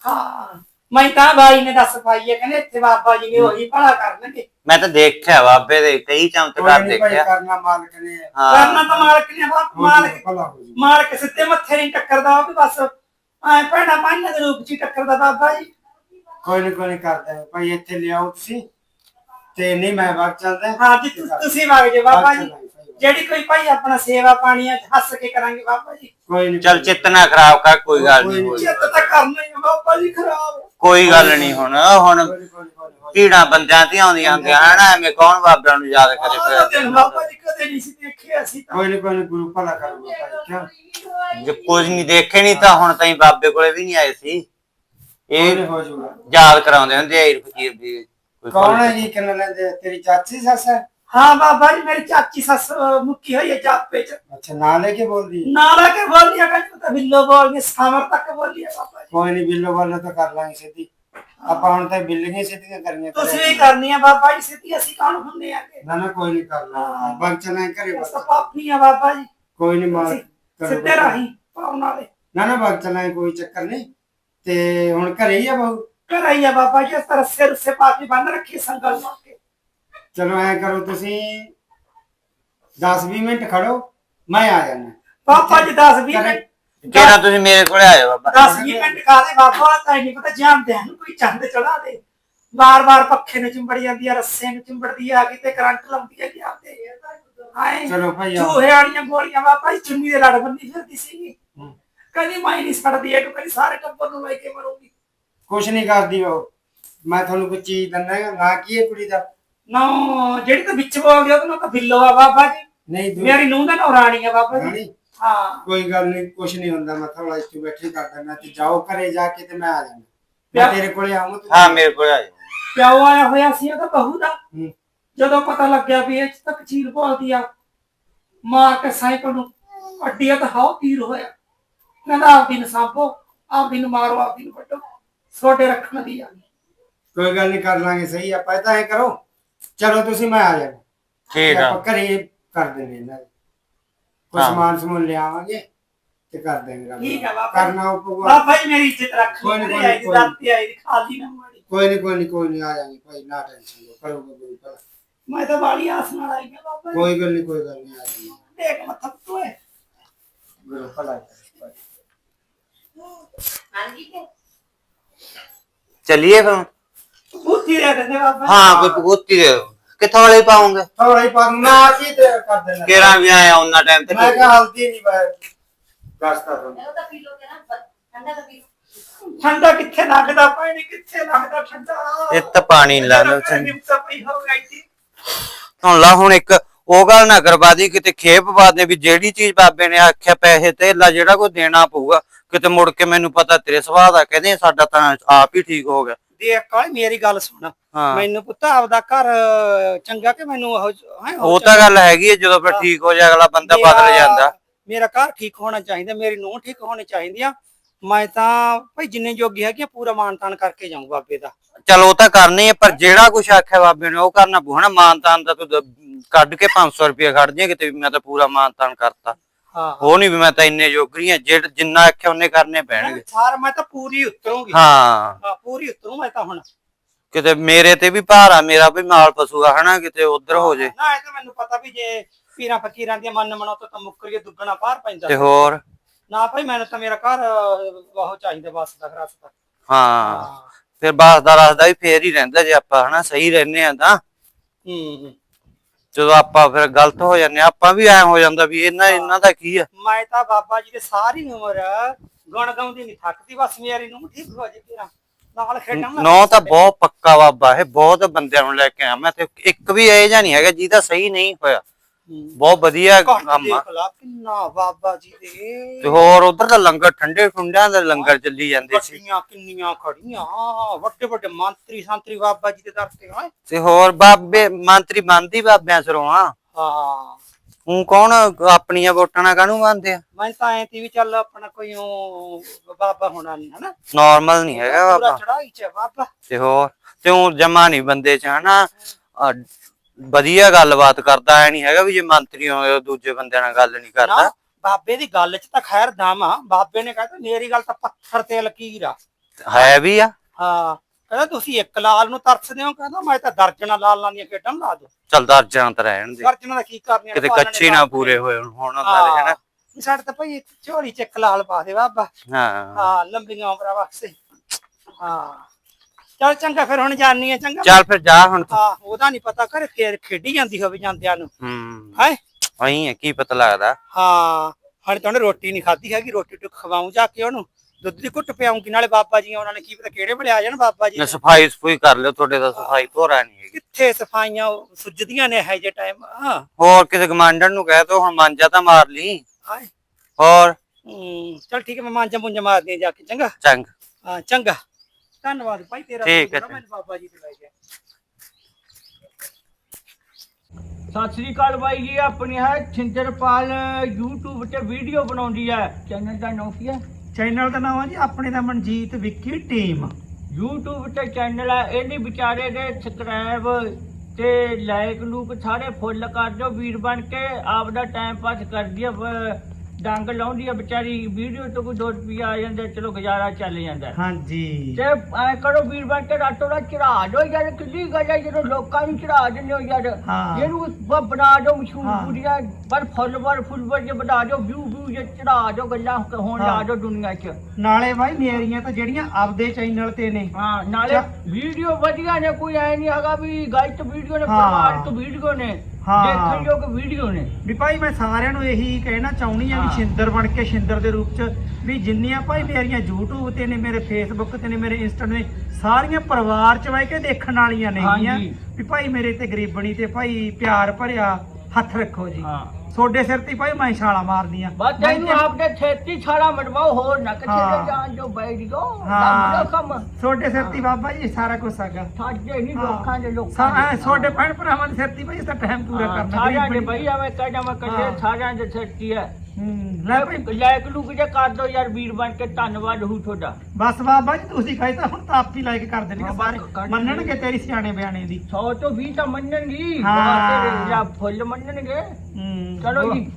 ਹਾਂ। ਮੈਂ ਤਾਂ ਬਾਈ ਨੇ ਦੱਸ ਪਾਈ ਹੈ ਕਹਿੰਦੇ ਇੱਥੇ ਬਾਬਾ ਜੀ ਨੇ ਉਹੀ ਭਲਾ ਕਰਨਗੇ। ਮੈਂ ਤਾਂ ਦੇਖਿਆ ਬਾਬੇ ਦੇ ਕਈ ਚਮਤਕਾਰ ਦੇਖਿਆ। ਕਰਨਾ ਮਾਲਕ ਨੇ। ਕਰਨਾ ਤਾਂ ਮਾਲਕ ਨੇ ਹੋ ਮਾਲਕ ਮਾਲਕ ਸਿੱਧੇ ਮੱਥੇ ਨਹੀਂ ਟੱਕਰਦਾ ਉਹ ਵੀ ਬਸ ਐ ਭੈਣਾ ਪਾਈਆਂ ਦੇ ਰੂਪ ਚ ਹੀ ਟੱਕਰਦਾ ਬਾਬਾ ਜੀ। ਕੋਈ ਨਹੀਂ ਕੋਈ ਨਹੀਂ ਕਰਦਾ ਭਾਈ ਇੱਥੇ ਲਿਆਓ ਤੁਸੀਂ। ਤੇ ਨਹੀਂ ਮੈਂ ਵਗ ਚੱਲਦਾ ਹਾਂ। ਜੀ ਤੁਸੀਂ ਵਗ ਜੇ ਬਾਬਾ ਜੀ। ਜਿਹੜੀ ਕੋਈ ਭਾਈ ਆਪਣਾ ਸੇਵਾ ਪਾਣੀ ਹੈ ਹੱਸ ਕੇ ਕਰਾਂਗੇ ਬਾਬਾ ਜੀ। ਕੋਈ ਨਹੀਂ ਚੱਲ ਚਿੱਤ ਨਾ ਖਰਾਬ ਕਰ ਕੋਈ ਗੱਲ ਨਹੀਂ ਨੀ। ਚਿੱਤ ਤਾਂ ਕਰਨਾ ਹੀ ਬਾਬਾ ਜੀ ਖਰਾਬ। ਕੋਈ ਗੱਲ ਨਹੀਂ ਹੁਣ ਹੁਣ। ਕੀੜਾ ਬੰਦਿਆਂ ਤੇ ਆਉਂਦੀਆਂ ਹੁੰਦੀਆਂ ਹਨਾ ਐਵੇਂ ਕੌਣ ਬਾਬਿਆਂ ਨੂੰ ਯਾਦ ਕਰੇ ਫਿਰ? ਜੀ ਕਦੇ ਨਹੀਂ ਸੀ ਦੇਖੇ ਅਸੀਂ ਤਾਂ। ਕੋਈ ਨਹੀਂ ਕੋਈ ਨਹੀਂ ਗੁਰੂ ਭਲਾ ਕਰੂਗਾ ਭਾਈ ਕਿਉਂ ਜੇ ਕੁਝ ਨਹੀਂ ਦੇਖੇ ਨਹੀਂ ਤਾਂ ਹੁਣ ਤਾਈਂ ਬਾਬੇ ਕੋਲੇ ਵੀ ਨਹੀਂ ਆਏ ਸੀ। ਕੋਈ ਇਹ ਹੋ ਯਾਦ ਕਰਾਉਂਦੇ ਹੁੰਦੇ ਆ ਈਰ ਫਕੀਰ ਦੀ ਕੋਈ ਕੌਣ ਹੈ ਜੀ ਕਿੰਨਾ ਲੈਂਦੇ ਤੇਰੀ ਚਾਚੀ ਸੱਸ ਹੈ? ਹਾਂ ਬਾਬਾ ਜੀ ਮੇਰੀ ਚਾਚੀ ਸੱਸ ਅਹ, ਮੁੱਕੀ ਹੋਈ ਹੈ ਜਾਪੇ ਚ ਅੱਛਾ ਨਾਂ ਲੈ ਕੇ ਬੋਲਦੀ ਹੈ? ਨਾਲਾ ਕੇ ਬੋਲਦੀ ਹੈ ਕਹਿੰਦੀ ਤਾਂ ਬਿੱਲੋ ਬੋਲਦੀ ਸਾਮਰ ਤੱਕ ਬੋਲੀ ਹੈ ਬਾਬਾ ਜੀ। ਕੋਈ ਨਹੀਂ ਬਿੱਲੋ ਵਾਲਾ ਤਾਂ ਕਰ ਲਾਂਗੇ ਸਿੱਧੀ। ਆਪਾਂ ਹੁਣ ਤਾਂ ਬਿੱਲੀਆਂ ਸਿੱਧੀਆਂ ਕਰਨੀਆਂ ਤੁਸੀਂ ਵੀ ਕਰਨੀ ਆ ਬਾਬਾ ਜੀ ਸਿੱਧੀ ਅਸੀਂ ਕੌਣ ਹੁੰਦੇ ਆਗੇ? ਨਾ ਨਾ ਕੋਈ ਨਹੀਂ ਕਰ ਲਾ ਬਗ ਚਲਾਂ ਘਰੇ ਬਸ ਤਾਂ ਪਾਪੀ ਆ ਬਾਬਾ ਜੀ। ਕੋਈ ਨਹੀਂ ਮਾਰ ਅਸੀਂ ਸਿੱਧੇ ਰਾਹੀਂ ਪਾਉਣ ਵਾਲੇ। ਨਾ ਨਾ ਬਗ ਚਲਾਂ ਕੋਈ ਚੱਕਰ ਨਹੀਂ ਤੇ ਹੁਣ ਘਰੇ ਹੀ ਆ ਬਹੂ? ਕਰ ਆਈ ਆ ਬਾਬਾ ਜੀ ਤਰ੍ਹਾਂ ਸਿਰ ਸੇ ਪਾ ਕੇ ਬੰਨ ਰੱਖੀ ਸੰਗਲ ਕੇ। ਚਲੋ ਐ ਕਰੋ ਤੁਸੀਂ 10-20 ਮਿੰਟ ਖੜੋ ਮੈਂ ਆ ਜਾਣਾ ਬਾਬਾ ਜੀ 10 20 ਘਰੇ- ਮਿੰਟ। ਕਿਹੜਾ ਤੁਸੀਂ ਮੇਰੇ ਕੋਲੇ ਆਏ ਹੋ ਬਾਬਾ। 10 20 ਮਿੰਟ ਕਾਦੇ ਬਾਬਾ ਤਾਂ ਨਹੀਂ ਪਤਾ ਜਾਣਦੇ ਹਨ ਕੋਈ ਚੰਦ ਚੜਾ ਦੇ। ਬਾਰ ਬਾਰ ਪੱਖੇ ਨੂੰ ਚਿੰਬੜ ਜਾਂਦੀ ਆ ਰੱਸੇ ਨੂੰ ਚਿੰਬੜਦੀ ਆ ਕਿਤੇ ਕਰੰਟ ਲਾਉਂਦੀ ਆ ਕਿ ਆਪਦੇ ਹਾਏ ਚਲੋ ਭਾਈ। ਚੂਹੇ ਵਾਲੀਆਂ ਗੋਲੀਆਂ ਬਾਬਾ ਜੀ ਚੁੰਨੀ ਦੇ ਲੜ ਬੰਦੀ ਫਿਰਦੀ ਸੀ ਹੂੰ। ਕਦੀ ਮੈਂ ਨਹੀਂ ਛੱਡਦੀ ਇਹ ਕਦੀ ਸਾਰੇ ਟੱਬਰ ਨੂੰ ਲੈ ਕੇ ਮਰੂੰਗੀ। ਕੁਛ ਨਹੀਂ ਕਰਦੀ ਉਹ। ਮੈਂ ਤੁਹਾਨੂੰ ਕੋਈ ਚੀਜ਼ ਦਿੰਦਾ ਹੈਗਾ ਨਾ ਕੀ ਹੈ ਕੁੜੀ ਦਾ। ਨਾ ਜਿਹੜੀ ਤਾਂ ਵਿੱਚ ਬੋਲਦੀ ਉਹਦਾ ਨਾਂ ਤਾਂ ਬਿੱਲੋ ਆ ਬਾਬਾ ਜੀ। ਨਹੀਂ ਦੂ- ਮੇਰੀ ਨੂੰਹ ਦਾ ਨਾਂ ਰਾਣੀ ਆ ਬਾਬਾ ਜੀ। ਰਾਣੀ? ਹਾਂ। ਕੋਈ ਗੱਲ ਨਹੀਂ ਕੁਛ ਨਹੀਂ ਹੁੰਦਾ ਮੈਂ ਥੋੜਾ ਇੱਥੇ ਬੈਠੇ ਕਰ ਦਿੰਦਾ ਤੇ ਜਾਓ ਘਰੇ ਜਾ ਕੇ ਤੇ ਮੈਂ ਆ ਜਾਣਾ। ਪਿਆ- ਮੈਂ ਤੇਰੇ ਕੋਲੇ ਆਉਂਗਾ ਤੂੰ ਹਾਂ ਮੇਰੇ ਕੋਲੇ ਆਏ ਪਿਓ ਆਇਆ ਹੋਇਆ ਸੀ ਉਹਦਾ ਬਹੂ ਦਾ। ਹੂੰ। ਜਦੋਂ ਪਤਾ ਲੱਗਿਆ ਵੀ ਇਹ 'ਚ ਤੱਕ ਚੀਰ ਬੋਲਦੀ ਆ ਮਾਰ ਕੇ ਸਾਈਕਲ ਨੂੰ ਅੱਡੀਆ ਤਾਂ ਹਾਉ ਤੀਰ ਹੋਇਆ। ਕਹਿੰਦਾ ਆਪਦੀ ਨੂੰ ਸਾਂਭੋ ਆਪਦੀ ਨੂੰ ਮਾਰੋ ਆਪਦੀ ਨੂੰ ਵੱਢੋ। ਛੋਟੇ ਰੱਖਣ ਦੀ ਆ। ਕੋਈ ਗੱਲ ਨਹੀਂ ਕਰ ਲਾਂਗੇ ਸਹੀ ਆਪਾਂ ਇਹ ਤਾਂ ਐ ਕਰੋ। ਚਲੋ ਤੁਸੀਂ ਮੈਂ ਆ ਜਾਣਾ। ਠੀਕ ਆ। ਆਪਾਂ ਘਰੇ ਕਰ ਦਿੰਦੇ ਇਹਨਾਂ ਦੇ। ਕੋਈ ਹਾਂ। ਸਮਾਨ ਸਮੂਨ ਲਿਆਵਾਂਗੇ ਤੇ ਕਰ ਦੇਂਗੇ ਰੱਬ ਠੀਕ ਆ ਨਾਲ। ਬਾਬਾ। ਕਰਨਾ ਪਊਗਾ ਬਾਬਾ ਜੀ ਮੇਰੀ ਇੱਜ਼ਤ ਰੱਖ ਕੋਈ ਨੀ, ਲਈ ਕੋਈ ਨੀ, ਆਈ ਦੀ ਕੋਈ ਨੀ। ਦਾਤੀ ਆਈ ਦੀ ਖਾਲੀ ਨਾ ਮਾਰੀ ਕੋਈ ਨਹੀਂ ਕੋਈ ਨਹੀਂ ਕੋਈ ਨਹੀਂ ਆ ਜਾਵਾਂਗੇ ਭਾਈ ਨਾ ਟੈਨਸ਼ਨ ਲਓ ਕਰੂਗਾ ਕੋਈ ਭਲਾ। ਮੈਂ ਤਾਂ ਬਾਲੀ ਆਸ ਨਾਲ ਆਈ ਆ ਬਾਬਾ ਜੀ। ਕੋਈ ਗੱਲ ਨਹੀਂ ਕੋਈ ਗੱਲ ਨਹੀਂ ਆ ਜਾਵਾਂਗੇ। ਦੇਖ ਮੱਥਾ ਤੋਏ ਗੁਰੂ ਭਲਾ ਕਰੇ ਭਾਈ। ਚੱਲੀਏ ਫਿਰ। ਦੇ ਦਿੰਦੇ ਬਾਬਾ। ਹਾਂ ਕੋਈ ਪਗੋਤੀ ਦੇ ਦਿਓ। ਕਿੱਥੋਂ ਵਾਲੇ ਪਾਉਂਗੇ? ਥੋੜਾ ਹੀ ਪਰ ਨਾ ਕੀ ਤੇ ਕਰ ਦੇਣਾ। ਕਿਹੜਾ ਵੀ ਆਇਆ ਉਹਨਾਂ ਟਾਈਮ ਤੇ? ਮੈਂ ਕਿਹਾ ਹਲਦੀ ਨਹੀਂ ਬਾਈ ਰਸਤਾ ਤੋਂ ਠੰਡਾ ਕਿੱਥੇ ਲੱਗਦਾ ਪਾਣੀ ਕਿੱਥੇ ਲੱਗਦਾ ਠੰਡਾ? ਇਹ ਤਾਂ ਪਾਣੀ ਨੀ ਲੱਗਦਾ ਉੱਥੇ। ਨਿਮਤਾ ਪਈ ਹੋ ਗਈ ਸੀ ਹੁਣ ਲਾ ਹੁਣ ਇੱਕ ਉਹ ਗੱਲ ਨਾ ਕਰਵਾਦੀ ਕਿਤੇ ਖੇਪ ਬਾਦੇ ਵੀ ਜਿਹੜੀ ਚੀਜ਼ ਬਾਬੇ ਨੇ ਆਖਿਆ ਪੈਸੇ ਤੇ ਲਾ ਜਿਹੜਾ ਕੋਈ ਦੇਣਾ ਪਊਗਾ ਕਿਤੇ ਮੁੜ ਕੇ ਮੈਨੂੰ ਪਤਾ ਤੇਰੇ ਸੁਭਾਅ ਦਾ ਕਹਿੰਦੇ ਸਾਡਾ ਤਾਂ ਆਪ ਹੀ ਠੀਕ ਹੋ ਗਿਆ। ਦੇਖ ਕਾਲੇ ਮੇਰੀ ਗੱਲ ਸੁਣ। ਹਾਂ। ਮੈਨੂੰ ਪੁੱਤ ਆਪਦਾ ਘਰ ਚੰਗਾ ਕਿ ਮੈਨੂੰ ਉਹ ਤਾਂ ਗੱਲ ਹੈਗੀ ਹੈ ਜਦੋਂ ਫਿਰ ਠੀਕ ਹੋ ਜਾ ਅਗਲਾ ਬੰਦਾ ਬਦਲ ਜਾਂਦਾ। ਮੇਰਾ ਘਰ ਠੀਕ ਹੋਣਾ ਚਾਹੀਦਾ ਮੇਰੀ ਨੂੰਹ ਠੀਕ ਹੋਣੀ ਚਾਹੀਦੀ ਆ। ਮੈਂ ਤਾਂ ਭਾਈ ਜਿੰਨੇ ਜੋਗੀ ਹੈਗੀ ਪੂਰਾ ਮਾਨਤਾਨ ਕਰਕੇ ਜਾਊਂ ਬਾਬੇ ਦਾ। ਚਲ ਉਹ ਤਾਂ ਕਰਨੀ ਹੈ ਪਰ ਜਿਹੜਾ ਕੁਝ ਆਖਿਆ ਬਾਬੇ ਨੇ ਉਹ ਕਰਨਾ ਪਊ। ਹਨਾ ਮਾਨਤਾਨ ਦਾ ਤੂੰ ਕੱਢ ਕੇ 500 ਰੁਪਏ ਖੜ ਜੇ ਕਿਤੇ ਮੈਂ ਤਾਂ ਪੂਰਾ ਮਾਨਤਾਨ ਕਰਤਾ। ਹਾਂ ਉਹ ਨਹੀਂ ਵੀ ਮੈਂ ਤਾਂ ਇੰਨੇ ਜੋਗਰੀ ਆ ਜਿਹੜਾ ਜਿੰਨਾ ਆਖਿਆ ਉਹਨੇ ਕਰਨੇ ਪੈਣਗੇ। ਸਾਰ ਮੈਂ ਤਾਂ ਪੂਰੀ ਉਤਰੂੰਗੀ। ਹਾਂ। ਹਾਂ ਪੂਰੀ ਉਤਰੂ ਮੈਂ ਤਾਂ ਹੁਣ। ਕਿਤੇ ਮੇਰੇ ਤੇ ਵੀ ਭਾਰ ਆ ਮੇਰਾ ਵੀ ਮਾਲ ਪਸੂਗਾ ਹਨਾ ਕਿਤੇ ਉਧਰ ਹੋ ਜੇ। ਨਾ ਇਹ ਤਾਂ ਮੈਨੂੰ ਪਤਾ ਵੀ ਜੇ ਪੀਰਾਂ ਫਕੀਰਾਂ ਦੀਆਂ ਮੰਨ ਮਨੋ ਤਾਂ ਮੁੱਕਰੀਏ ਦੁੱਗਣਾ ਪਾਰ ਪੈਂਦਾ। ਤੇ ਹੋਰ? ਨਾ ਭਾਈ ਮੈਨੂੰ ਤਾਂ ਮੇਰਾ ਘਰ ਬਹੁਤ ਚਾਹੀਦਾ ਬਸ ਦਾ ਰਸਤਾ ਹਾਂ। ਫਿਰ ਬਾਸ ਦਾ ਰਸਦਾ ਵੀ ਫੇਰ ਹੀ ਰਹਿੰਦਾ ਜੇ ਆਪਾਂ ਹਨਾ ਸਹੀ ਰਹਿੰਦੇ ਆ ਤਾਂ। ਹੂੰ। ਜਦੋਂ ਆਪਾਂ ਫਿਰ ਗਲਤ ਹੋ ਜਾਂਦੇ ਆ ਆਪਾਂ ਵੀ ਐ ਹੋ ਜਾਂਦਾ ਵੀ ਇਹਨਾਂ ਇਹਨਾਂ ਦਾ ਕੀ ਆ? ਮੈਂ ਤਾਂ ਬਾਬਾ ਜੀ ਦੇ ਸਾਰੀ ਉਮਰ ਗੁਣ ਗਾਉਂਦੀ ਨਹੀਂ ਥੱਕਦੀ ਬਸ ਮੇਰੀ ਨੂੰ ਠੀਕ ਹੋ ਜੇ ਤੇਰਾ। ਨਾਲ ਖੇਡਾਂ ਨਾ ਨੌ ਤਾਂ ਬਹੁਤ ਪੱਕਾ ਬਾਬਾ ਹੈ ਬਹੁਤ ਬੰਦਿਆਂ ਨੂੰ ਲੈ ਕੇ ਆਇਆ। ਮੈਂ ਤੇ ਇੱਕ ਵੀ ਇਹ ਜਾਂ ਨਹੀਂ ਹੈਗਾ ਜਿਹਦਾ ਸਹੀ ਨਹੀਂ ਹੋਇਆ। ਬਹੁਤ ਵਧੀਆ ਕੰਮ ਆ। ਕਿੰਨਾ ਬਾਬਾ ਜੀ ਦੇ। ਤੇ ਹੋਰ ਉਧਰ ਦਾ ਲੰਗਰ ਠੰਡੇ ਠੁੰਡਿਆਂ ਦਾ ਲੰਗਰ ਚੱਲੀ ਜਾਂਦੇ ਸੀ। ਗੱਡੀਆਂ ਕਿੰਨੀਆਂ ਖੜੀਆਂ ਵੱਡੇ ਵੱਡੇ ਮੰਤਰੀ ਸੰਤਰੀ ਬਾਬਾ ਜੀ ਦੇ ਦਰ ਤੇ ਹੋਏ ਤੇ ਹੋਰ ਬਾਬੇ ਮੰਤਰੀ ਬੰਦੀ ਬਾਬਿਆਂ ਸਰੋਂ ਆ ਹਾਂ। ਉਹ ਕੌਣ ਆਪਣੀਆਂ ਵੋਟਾਂ ਨਾਲ ਕਾਹਨੂੰ ਬੰਦੇ ਆ? ਮੈਂ ਤਾਂ ਐ ਤੀ ਵੀ ਚੱਲ ਆਪਣਾ ਕੋਈ ਊਂ ਬਾਬਾ ਹੋਣਾ ਨਹੀਂ ਹਨਾ। ਨਾਰਮਲ ਨਹੀਂ ਹੈਗਾ ਪੂਰਾ ਬਾਬਾ। ਚੜਾਈ ਚ ਹੈ ਬਾਬਾ। ਤੇ ਹੋਰ ਤੇ ਉਹ ਜਮਾ ਨਹੀਂ ਬੰਦੇ ਚ ਹਨਾ। ਅਹ ਵਧੀਆ ਗੱਲਬਾਤ ਕਰਦਾ ਐ ਨਹੀਂ ਹੈਗਾ ਵੀ ਜੇ ਮੰਤਰੀ ਹੋਵੇ ਉਹ ਦੂਜੇ ਬੰਦਿਆਂ ਨਾਲ ਗੱਲ ਨਹੀਂ ਕਰਦਾ। ਨਾ ਬਾਬੇ ਦੀ ਗੱਲ ਚ ਤਾਂ ਖੈਰ ਦਮ ਆ। ਬਾਬੇ ਨੇ ਕਹਿੰਦਾ ਮੇਰੀ ਗੱਲ ਤਾਂ ਪੱਥਰ ਤੇ ਲਕੀਰ ਆ। ਹੈ ਵੀ ਆ। ਹਾਂ ਕਹਿੰਦਾ ਤੁਸੀਂ ਇੱਕ ਲਾਲ ਨੂੰ ਤਰਸਦੇ ਹੋ? ਕਹਿੰਦਾ ਮੈਂ ਤਾਂ ਦਰਜਣਾ ਲਾਲਾਂ ਦੀਆਂ ਖੇਡਾਂ ਲਾ ਦੋ। ਚੱਲ ਦਰਜਾਂ ਤੇ ਰਹਿਣ ਦੇ। ਦਰਜਣਾ ਦਾ ਕੀ ਕਰਨੀਆਂ ਕਿਤੇ ਪਾਲਣੇ ਕੱਚੀ ਨਾ ਪੂਰੇ ਹੋਏ ਹੋਣ ਹੁਣ ਉਹਨਾਂ ਦੇ ਹਨਾ। ਹਾਂ ਸਾਡੇ ਤਾਂ ਭਾਈ ਝੋਲੀ ਚ ਇੱਕ ਲਾਲ ਪਾ ਦੇ ਬਾਬਾ। ਹਾਂ। ਹਾਂ ਲੰਬੀਆਂ ਉਮਰਾਂ ਵਾਸਤੇ। ਹਾਂ। ਚਲ ਚੰਗਾ ਫਿਰ ਹੁਣ ਜਾਣੀ ਹੈ ਚੰਗਾ। ਚੱਲ ਫਿਰ ਜਾ ਹੁਣ ਤੂੰ। ਹਾਂ ਉਹਦਾ ਨਹੀਂ ਪਤਾ ਘਰੇ ਫੇਰ ਖੇਡੀ ਜਾਂਦੀ ਹੋਵੇ ਜਾਂਦਿਆਂ ਨੂੰ। ਹੂੰ। ਹੈ? ਅਹੀਂ ਹੈ ਕੀ ਪਤਾ ਲੱਗਦਾ। ਹਾਂ ਹਣ ਤਾਂ ਉਹਨੇ ਰੋਟੀ ਨਹੀਂ ਖਾਧੀ ਹੈਗੀ ਰੋਟੀ ਟੁੱਕ ਖਵਾਉਂ ਜਾ ਕੇ ਉਹਨੂੰ। ਦੁੱਧ ਦੀ ਘੁੱਟ ਪਿਆਉਂਗੀ ਨਾਲੇ ਬਾਬਾ ਜੀ ਉਹਨਾਂ ਨੇ ਕੀ ਪਤਾ ਕਿਹੜੇ ਵੇਲੇ ਆ ਜਾਣ ਬਾਬਾ ਜੀ। ਨਾ ਸਫ਼ਾਈ ਸਫੂਈ ਕਰ ਲਿਓ ਤੁਹਾਡੇ ਦਾ ਸਫ਼ਾਈ ਭੋਰਾ ਨਹੀਂ ਹੈਗੀ। ਕਿੱਥੇ ਸਫਾਈਆਂ ਉਹ ਸੁੱਜਦੀਆਂ ਨੇ ਹੈ ਜੇ ਟਾਈਮ ਹਾਂ। ਹੋਰ ਕਿਸੇ ਕਮਾਂਡਰ ਨੂੰ ਕਹਿ ਦੋ ਹੁਣ ਮਾਂਜਾ ਤਾਂ ਮਾਰ ਲਈ। ਹਾਏ। ਹੋਰ? ਚਲ ਠੀਕ ਹੈ ਮੈਂ ਮਾਂਜਾ ਮੁੰਜਾ ਮਾਰਦੀ ਹਾਂ ਜਾ ਕੇ ਚੰਗਾ। ਚੰਗ। ਹਾਂ ਚੰਗਾ। ਧੰਨਵਾਦ ਭਾਈ ਤੇਰਾ ਠੀਕ ਹੈ, ਜਿਹੜਾ ਮੈਨੂੰ ਬਾਬਾ ਜੀ ਤੇ ਲੈ ਗਿਆ ਸਤਿ ਸ੍ਰੀ ਅਕਾਲ ਬਾਈ ਜੀ ਆਪਣੀ ਹੈ ਛਿੰਦਰਪਾਲ YouTube ਤੇ ਵੀਡੀਓ ਬਣਾਉਂਦੀ ਹੈ। ਚੈਨਲ ਦਾ ਨਾਮ ਕੀ ਹੈ? ਚੈਨਲ ਦਾ ਨਾਮ ਹੈ ਜੀ ਆਪਣੇ ਦਾ ਮਨਜੀਤ ਵਿੱਕੀ ਟੀਮ YouTube ਤੇ ਚੈਨਲ ਹੈ ਇਹਦੀ ਵਿਚਾਰੇ ਦੇ ਸਬਸਕ੍ਰਾਈਬ ਤੇ ਲਾਈਕ ਲੂਕ ਸਾਰੇ ਫੁੱਲ ਕਰ ਦਿਓ। ਵੀਰ ਬਣ ਕੇ ਆਪਦਾ ਟਾਈਮ ਪਾਸ ਕਰਦੀ ਹੈ ਵ- ਡੰਗ ਲਾਉਂਦੀ ਹੈ ਵਿਚਾਰੀ ਵੀਡੀਓ ਤੋਂ ਕੋਈ 2 ਰੁਪਿਆ ਆ ਜਾਂਦਾ ਚਲੋ ਗੁਜ਼ਾਰਾ ਚੱਲ ਜਾਂਦਾ ਹਾਂਜੀ ਤੇ ਐ ਕਰੋ ਵੀਰ ਬਣ ਕੇ ਰਾਤੋਂ ਰਾਤ ਚੜਾ ਦਿਓ ਯਾਰ ਕਿੱਡੀ ਗੱਲ ਹੈ ਜਦੋਂ ਲੋਕਾਂ ਨੂੰ ਚੜਾ ਦਿੰਦੇ ਹੋ ਯਾਰ ਹਾਂ। ਇਹਨੂੰ ਬ- ਬਣਾ ਦਿਓ ਮਸ਼ਹੂਰ ਹਾਂ। ਪੂਰੀਆਂ ਪਰ ਫੁੱਲਵਰ ਫੁੱਲਵਰ ਜੇ ਬਣਾ ਦਿਓ ਵਿਊ ਵਿਊ ਜੇ ਚੜਾ ਦਿਓ ਗੱਲਾਂ ਹੋਣ ਲਾ ਹਾਂ। ਦਿਓ ਦੁਨੀਆ 'ਚ ਨਾਲੇ ਭਾਈ ਮੇਰੀਆਂ ਤਾਂ ਜਿਹੜੀਆਂ ਆਪਦੇ ਚੈਨਲ ਤੇ ਨੇ ਹਾਂ ਨਾਲੇ ਵੀਡੀਓ ਵਧੀਆ ਨੇ ਕੋਈ ਐ ਨਹੀਂ ਹੈਗਾ ਵੀ ਗਲਤ ਵੀਡੀਓ ਨੇ ਹਾਂ। ਪ੍ਰਮਾਣਿਤ ਵੀਡੀਓ ਨੇ ਹਾਂ। ਦੇਖਣ ਯੋਗ ਵੀਡੀਓ ਨੇ ਵੀ ਭਾਈ ਮੈਂ ਸਾਰਿਆਂ ਨੂੰ ਇਹੀ ਕਹਿਣਾ ਚਾਹੁੰਦੀ ਆ ਵੀ। ਛਿੰਦਰ ਬਣ ਕੇ ਛਿੰਦਰ ਦੇ ਰੂਪ ਚ ਵੀ ਜਿੰਨੀਆਂ ਭਾਈ ਮੇਰੀਆਂ YouTube ਤੇ ਨੇ ਮੇਰੇ Facebook ਤੇ ਨੇ ਮੇਰੇ Insta ਨੇ ਸਾਰੀਆਂ ਪਰਿਵਾਰ ਚ ਬਹਿ ਕੇ ਦੇਖਣ ਵਾਲੀਆਂ ਨੇਗੀਆਂ ਹਾਂਜੀ। ਵੀ ਭਾਈ ਮੇਰੇ ਤੇ ਗਰੀਬਣੀ ਤੇ ਭਾਈ ਪਿਆਰ ਭਰਿਆ ਹੱਥ ਰੱਖੋ ਜੀ ਹਾਂ ਤੁਹਾਡੇ ਸਿਰ ਤੇ ਭਾਈ ਮੈਂ ਛਾਲਾ ਮਾਰਦੀਆਂ ਬਸ ਮੈਂ ਤੈਨੂੰ ਤੇ- ਆਪਦੇ ਛੇਤੀ ਛਾੜਾ ਮਟਵਾਓ ਹੋਰ ਨਾ ਕਿਤੇ ਹਾਂ। ਜਾਣ ਜੋ ਬੈਠ ਗੋ ਹਾਂ। ਕੰਮ ਤੁਹਾਡੇ ਸਿਰ ਤੇ ਬਾਬਾ ਜੀ ਸਾਰਾ ਕੁਝ ਹੈਗਾ ਸਾਡੇ ਨਹੀਂ। ਲੋਕਾਂ ਦੇ ਲੋਕਾਂ ਸਾ- ਦੇ। ਐ ਤੁਹਾਡੇ ਭੈਣ ਭਰਾਵਾਂ ਦੇ ਸਿਰ ਤੇ ਭਾਈ ਇਸ ਦਾ ਟਾਈਮ ਪੂਰਾ ਹਾਂ, ਕਰਨਾ ਸਾਰਿਆਂ ਦੇ ਬਈ ਐਵੇਂ ਕਹਿ ਮੈਂ ਕੱਢੇ। ਸਾਰਿਆਂ ਦੇ ਛੱਤੀ ਹੈ ਹੂੰ, ਲੈ ਭਾਈ ਲਾਇਕ ਲੂਕ ਜੇ ਕਰ ਦੋ ਯਾਰ ਵੀਰ ਬਣ ਕੇ ਧੰਨਵਾਦ ਹੋ ਤੁਹਾਡਾ। ਬਸ ਬਾਬਾ ਜੀ ਤੁਸੀਂ ਕਹੇ ਤਾਂ ਹੁਣ ਤਾਂ ਆਪ ਹੀ ਲਾਈਕ ਕਰ ਦੇਣਗੇ ਹਾਂ, ਸਾਰੇ। ਬਸ ਕਰ ਮੰਨਣਗੇ ਤੇਰੀ ਸਿਆਣੇ ਬਿਆਣੇ ਦੀ। 100 ਤੋਂ 20 ਤਾਂ ਮੰਨਣਗੇ। ਹਾਂ। ਜਾਂ ਫੁੱਲ ਮੰਨਣਗੇ। ਚਲੋ ਜੀ।